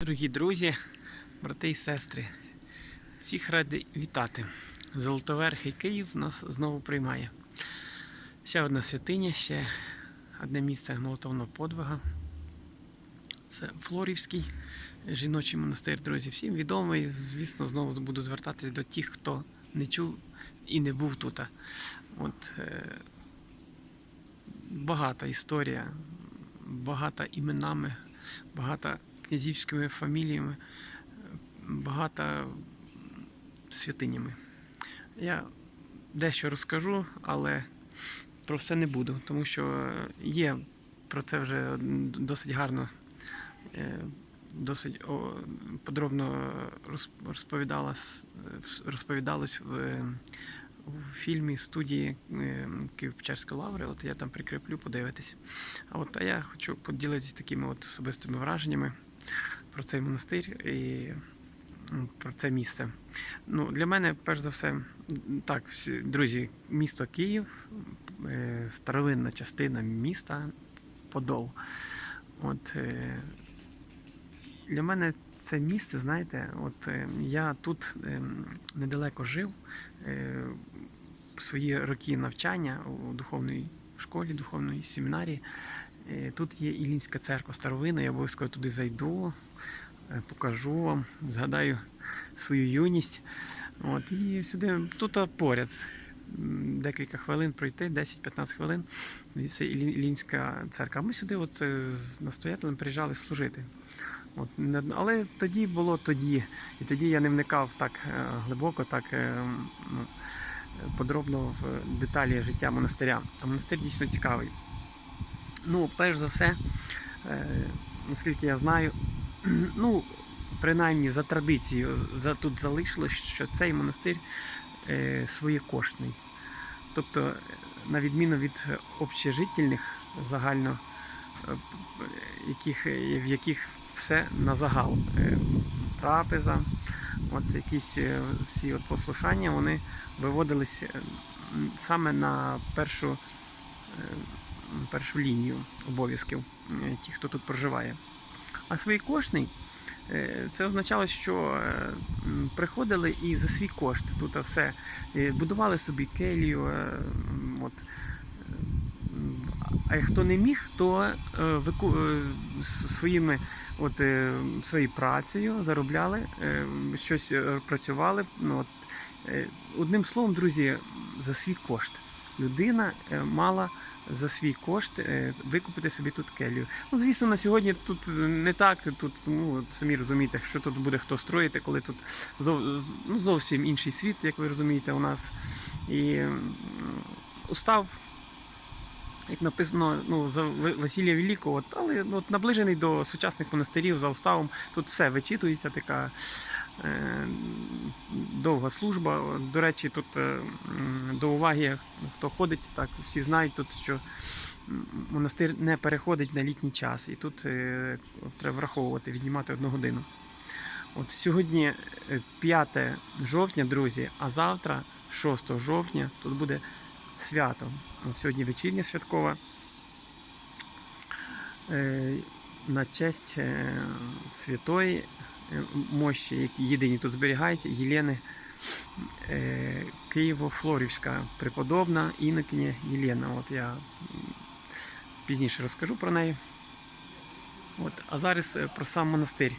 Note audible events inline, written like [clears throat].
Дорогі друзі, брати і сестри, всіх раді вітати. Золотоверхий Київ нас знову приймає. Ще одна святиня, ще одне місце молотовного подвига. Це Флорівський жіночий монастир, друзі. Всім відомий. Звісно, знову буду звертатись до тих, хто не чув і не був тут. От, е, багата історія, багата іменами, багата князівськими фаміліями, багато святинями. Я дещо розкажу, але про все не буду, тому що є про це вже досить гарно, е, досить подробно роз- розповідалось, розповідалось в, в фільмі студії е, Київ-Печерської лаври. От я там прикріплю, подивитись. А от а я хочу поділитися такими от особистими враженнями про цей монастир і про це місце. Ну, для мене, перш за все, так, друзі, місто Київ, е, старовинна частина міста Подол. От, е, для мене це місце, знаєте, от е, я тут недалеко жив в свої роки навчання у духовній школі, духовній семінарії. Е, Тут є Ілінська церква старовина, я обов'язково туди зайду, е, покажу вам, згадаю свою юність. От, і сюди тут поряд. Декілька хвилин пройти, 10-15 хвилин. Це Ілінська церква. Ми сюди от, е, з настоятелем приїжджали служити. От, але тоді було тоді. І тоді я не вникав так глибоко, так подробно в деталі життя монастиря. А монастир дійсно цікавий. Ну, перш за все, е, наскільки я знаю, [clears throat] ну, принаймні за традицією, за, тут залишилось, що цей монастир е, своєкошний. Тобто, на відміну від общежительних загально, е, яких, в яких все на загал. Трапеза, от якісь всі от послушання, вони виводились саме на першу першу лінію обов'язків е, ті, хто тут проживає. А своєкошний е, це означало, що е, приходили і за свій кошт тут все будували собі келію. От, а хто не міг, то своїми от, своєю працею заробляли, щось працювали. Ну, от, одним словом, друзі, за свій кошт. Людина е, мала за свій кошт е, викупити собі тут келію. Ну, звісно, на сьогодні тут не так. Тут, ну, самі розумієте, що тут буде хто строїти, коли тут зов, ну, зовсім інший світ, як ви розумієте, у нас. І устав, як написано, ну, за Василія Великого, але ну, наближений до сучасних монастирів за уставом. Тут все вичитується, така довга служба. До речі, тут е, до уваги, хто ходить, так всі знають тут, що монастир не переходить на літній час. І тут е, треба враховувати, віднімати одну годину. От сьогодні е, 5 жовтня, друзі, а завтра, 6 жовтня, тут буде свято. От сьогодні вечірня святкова. Е, На честь е, святої е, мощі, які єдині тут зберігаються, Єлени е, Києво-Флорівська преподобна інокиня Єлена. От я пізніше розкажу про неї. От, а зараз е, про сам монастир.